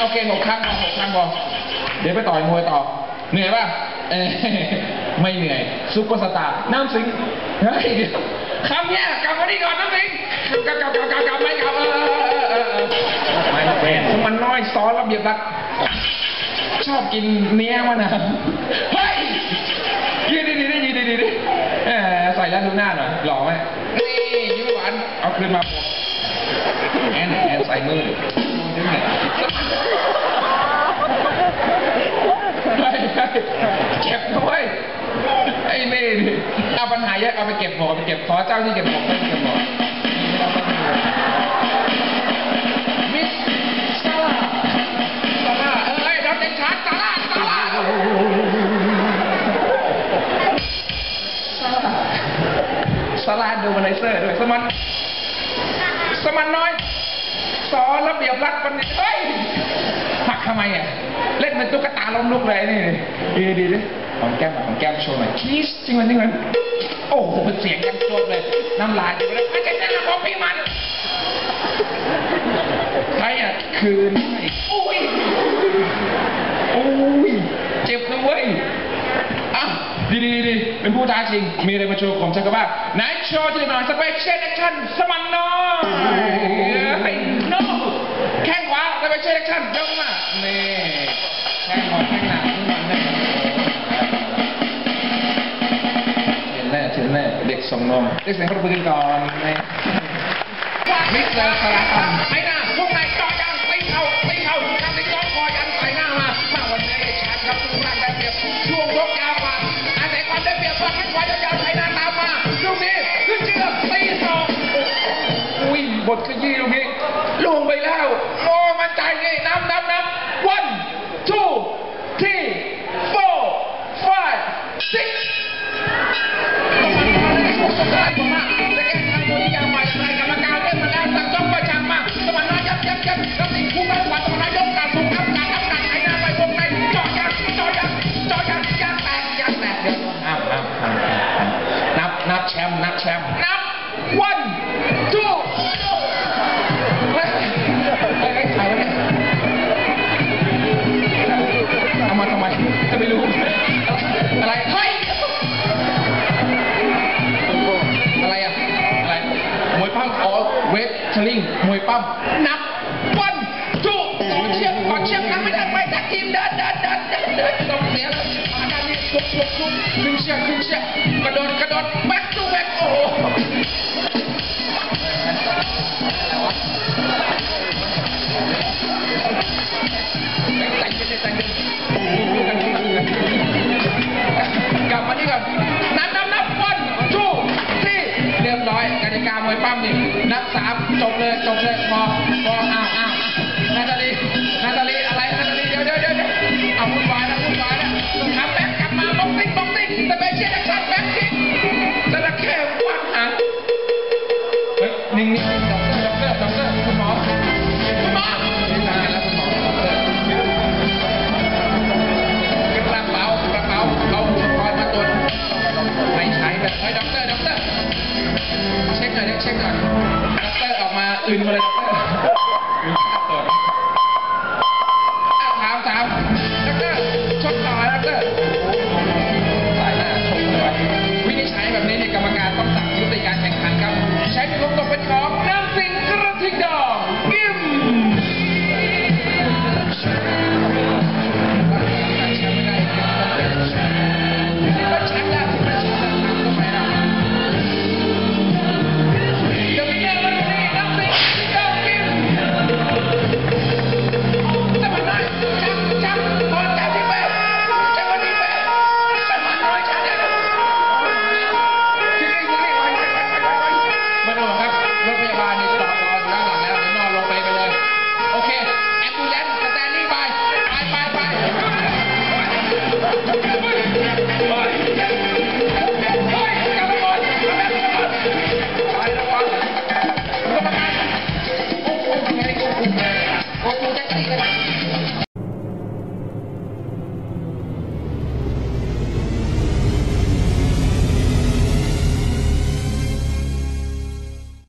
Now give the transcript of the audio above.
โอเคหกครั้งพอหกครั้งพอเดี๋ยวไปต่อยมวยต่อ เหนื่อยป่ะเอไม่เหนื่อย ซุปเปอร์สตาร์น้ำสิงเฮ้ยเดี๋ยวคำเนี้ยกลับมานี่ก่อนน้ำสิงกลับกลับกลับกลับกลับไม่กลับเออเออเออเออไม่เป็นมันน้อยซ้อนระเบียบรัฐชอบกินเนื้อมันนะเฮ้ยยืนดีดีดีดีดีดีเออใส่แล้วดูหน้าหน่อยหล่อไหมานเอาคืนมาผมแอนแอนใส่มือดูดิเฮ้ยเฮ้ยเก็บด้วยไอ้นี่ดิเอาปัญหาเยอะเอาไปเก็บหัวไปเก็บขอเจ้าที่เก็บหัวไปเก็บหัวมิาดูมันไนเซอร์ด้วยสมัน สมันน้อย สอนระเบียบรัฐมันเฮ้ยหักทำไมอะ เล่นเป็นตุ๊กตาล้มลุกเลยนี่ดีดีดิหอมแก้มหน่อยหอมแก้มโชว์หน่อยคีสจริงมันจริงมันโอ้โหเสียงยังโจบเลย น้ำลายจะไปเลยไม่ใช่แน่นะของพี่มันใครอะคืนให้อุ้ยอุ้ยเจ็บนะเว้ย ดีดีดีเป็นผู้ท้าชิง มีอะไรมาโชว์ผมชักกระบ้าไหนโชว์ที่หน่อยสเปเชียลแอคชั่นสมันน้อยเฮ้ยโน้แข้งขวาสเปเชียลแอคชั่นยกมานี่แข้งขวาแข้งหนักทุกวันเลยเห็นแน่เห็นแน่เด็กส่งนมเด็กเสียงประมือกันก่อนนี่มิสเตอร์สลาตันไอ้หน้ ลงไปแล้วโอ้มันใจไงนับนับนับ one two three four five six ต้องมาต้องมาต้องมาต้องมาจะแก้ไขตัวนี้อย่างไรอย่างไเวทเทลิงมวยปั้มนับวันจูต่อเชือกต่อเชียงนับไม่ได้ไปทักทีมเดินเดินเดินเดินเดินต้องเสียเลยมาด้านนี้ชุบชุบชุบหนึ่งเชียงหนึ่งเชียงกระโดดกระโดดแบ็ค นี่นับสามจบเลยจบเลยพอพออ้า Thank you.